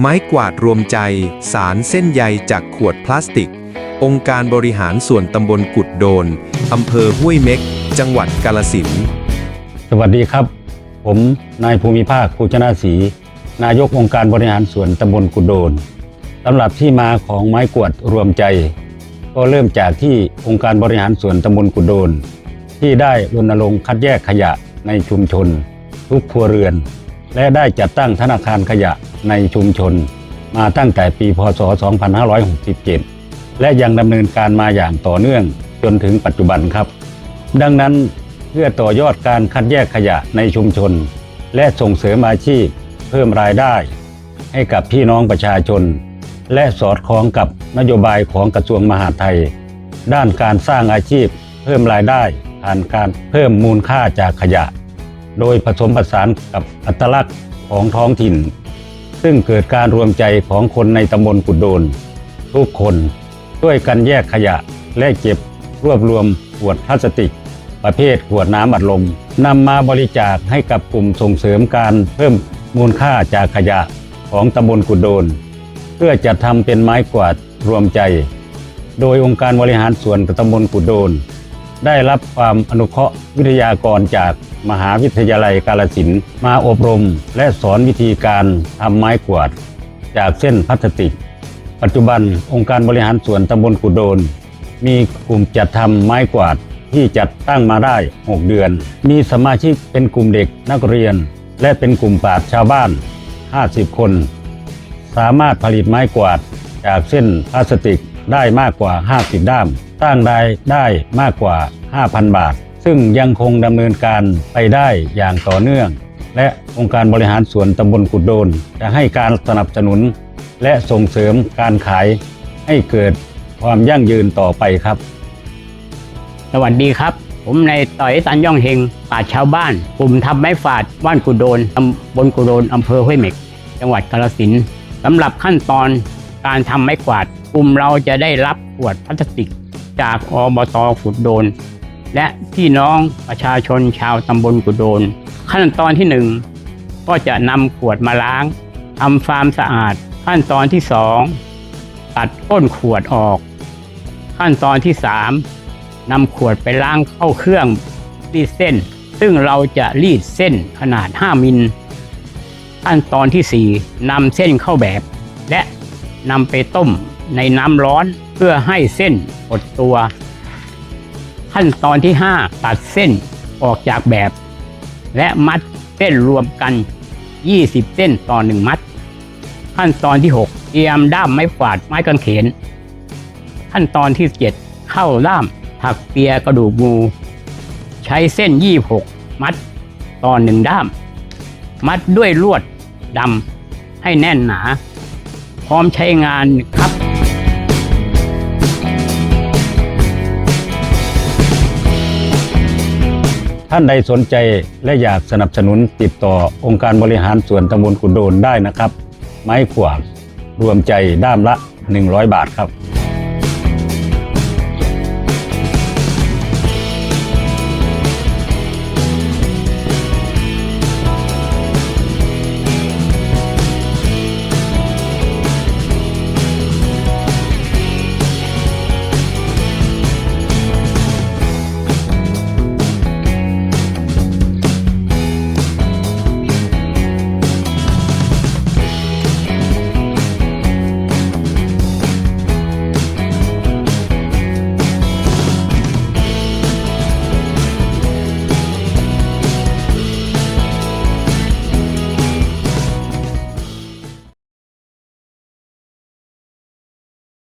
ไม้กวาดรวมใจ สารเส้นใยจากขวดพลาสติก องค์การบริหารส่วนตำบลกุดโดน อำเภอห้วยเม็ก จังหวัดกาลสินธุสวัสดีครับ ผมนายภูมิภาคภูชนาศรีนายกองค์การบริหารส่วนตำบลกุดโดนสำหรับที่มาของไม้กวาดรวมใจ ก็เริ่มจากที่องค์การบริหารส่วนตำบลกุดโดน ที่ได้รณรงค์คัดแยกขยะในชุมชน ทุกครัวเรือน และได้จัดตั้งธนาคารขยะในชุมชน มาตั้งแต่ปีพศ 2567 และยังดำเนินการมาอย่างต่อเนื่องจนถึงปัจจุบันครับ ดังนั้นเพื่อต่อยอดการคัดแยกขยะในชุมชน และส่งเสริมอาชีพเพิ่มรายได้ ให้กับพี่น้องประชาชน และสอดคล้องกับนโยบายของกระทรวงมหาดไทย ด้านการสร้างอาชีพเพิ่มรายได้ผ่านการเพิ่มมูลค่าจากขยะ โดยผสมผสานกับอัตลักษณ์ของท้องถิ่น ซึ่งเกิดการรวมใจของคนในตำบลกุดโดน ทุกคนช่วยกันแยกขยะและเก็บรวบรวมขวดพลาสติก ประเภทขวดน้ำอัดลมนำมาบริจาคให้กับกลุ่มส่งเสริมการเพิ่มมูลค่าจากขยะของตำบลกุดโดน เพื่อจะทำเป็นไม้กวาดรวมใจ โดยองค์การบริหารส่วนตำบลกุดโดน ได้รับความอนุเคราะห์วิทยากรจาก มหาวิทยาลัยกาลสินมาอบรม และสอนวิธีการทำไม้กวาด จากเส้นพลาสติก ปัจจุบันองค์การบริหารส่วนตำบลกุดโดน มีกลุ่มจัดทำไม้กวาดที่จัดตั้งมาได้ 6 เดือน มีสมาชิกเป็นกลุ่มเด็กนักเรียน และเป็นกลุ่มปราชญ์ชาวบ้าน 50 คน สามารถผลิตไม้กวาด จากเส้นพลาสติกได้มากกว่า 50 ด้ามสร้างรายได้มากกว่า 5,000 บาท ซึ่งยังคงดำเนินการไปได้อย่างต่อเนื่อง และองค์การบริหารส่วนตำบลกุดโดน จะให้การสนับสนุน และส่งเสริมการขายให้เกิดความยั่งยืนต่อไปครับ สวัสดีครับ ผมในายต่อยสันย่องเฮงปราชาวบ้านกลุ่มทำไม้ฝาดบ้านกุโดนตำบลกุโดนอำเภอห้วยเม็ก จังหวัดกาฬสินธุ์สำหรับขั้นตอนการทำไม้กวาดกลุ่มเราจะได้รับขวดพลาสติก จากอบตกุดโดน และพี่น้องประชาชนชาวตำบลกุดโดน ขั้นตอนที่หนึ่งก็จะนำขวดมาล้างทำความสะอาด ขั้นตอนที่สองตัดก้นขวดออก ขั้นตอนที่สามนำขวดไปล้างเข้าเครื่องรีดเส้น ซึ่งเราจะรีดเส้นขนาด 5 มิลขั้นตอนที่ 4นำเส้นเข้าแบบ และนำไปต้มในน้ำร้อนเพื่อให้เส้นหดตัว ขั้นตอนที่ 5 ตัดเส้นออกจากแบบ และมัดเส้นรวมกัน 20 เส้นต่อ 1 มัด ขั้นตอนที่ 6 เตรียมด้ามไม้ฝาดไม้กางเขน ขั้นตอนที่ 7 เข้าด้ามถักเปียกระดูกงู ใช้เส้น 26 มัดต่อหนึ่งด้าม มัดด้วยลวดดำให้แน่นหนา พร้อมใช้งาน ท่านใดสนใจและอยากสนับสนุนติดต่อองค์การบริหารส่วนตำบลกุดโดนได้นะครับ ไม้ขวางรวมใจด้ามละ 100 บาทครับ